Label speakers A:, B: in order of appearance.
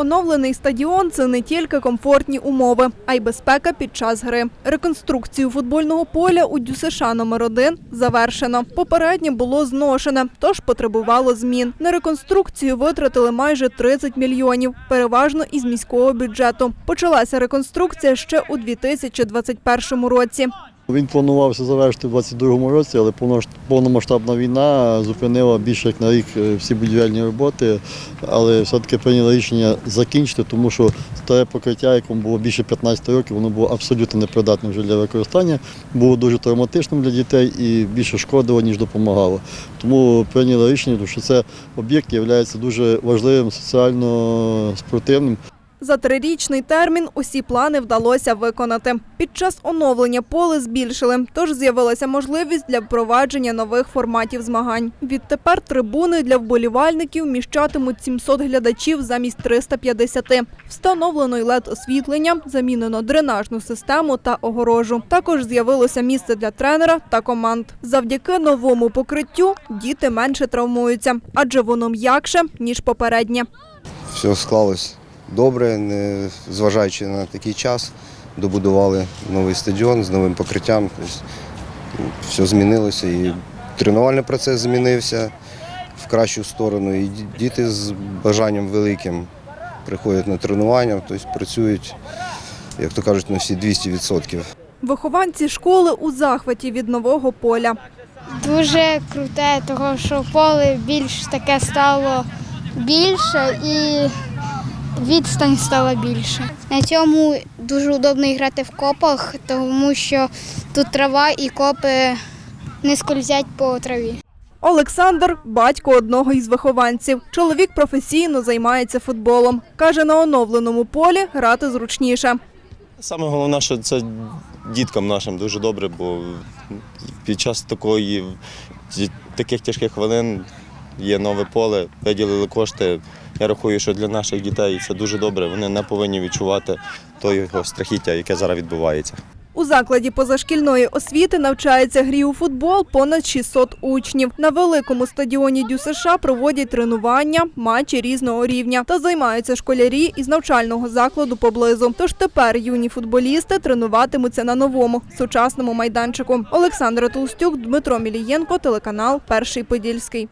A: Оновлений стадіон це не тільки комфортні умови, а й безпека під час гри. Реконструкцію футбольного поля у ДЮСШ номер 1 завершено. Попереднє було зношене, тож потребувало змін. На реконструкцію витратили майже 30 мільйонів, переважно із міського бюджету. Почалася реконструкція ще у 2021 році.
B: Він планувався завершити в 22-му році, але повномасштабна війна зупинила більше як на рік е, всі будівельні роботи, але все-таки прийняли рішення закінчити, тому що старе покриття, якому було більше 15 років, воно було абсолютно непридатним вже для використання, було дуже травматичним для дітей і більше шкодило, ніж допомагало. Тому прийняли рішення, що це об'єкт є дуже важливим соціально спортивним.
A: За трирічний термін усі плани вдалося виконати. Під час оновлення поле збільшили, тож з'явилася можливість для впровадження нових форматів змагань. Відтепер трибуни для вболівальників вміщатимуть 700 глядачів замість 350. Встановлено й led освітлення, замінено дренажну систему та огорожу. Також з'явилося місце для тренера та команд. Завдяки новому покриттю діти менше травмуються, адже воно м'якше ніж попереднє.
C: все склалось добре, не зважаючи на такий час, добудували новий стадіон з новим покриттям. Тобто, ну, все змінилося і тренувальний процес змінився в кращу сторону. І діти з бажанням великим приходять на тренування, тобто працюють, як то кажуть, на всі 200%.
A: Вихованці школи у захваті від нового поля.
D: Дуже круте, того що поле більш таке стало більше і відстань стала більше. На цьому дуже удобно грати в копах, тому що тут трава і копи не скользять по траві.
A: Олександр батько одного із вихованців. Чоловік професійно займається футболом. Каже, на оновленому полі грати зручніше.
E: Саме головне, що це діткам нашим дуже добре, бо під час такої таких тяжких хвилин є нове поле, виділили кошти. Я рахую, що для наших дітей це дуже добре. Вони не повинні відчувати того страхіття, яке зараз відбувається.
A: У закладі позашкільної освіти навчається грі у футбол понад 600 учнів. На великому стадіоні ДЮСШ проводять тренування, матчі різного рівня та займаються школярі із навчального закладу поблизу. Тож тепер юні футболісти тренуватимуться на новому сучасному майданчику. Олександра Толстюк, Дмитро Мілієнко, телеканал Перший Подільський.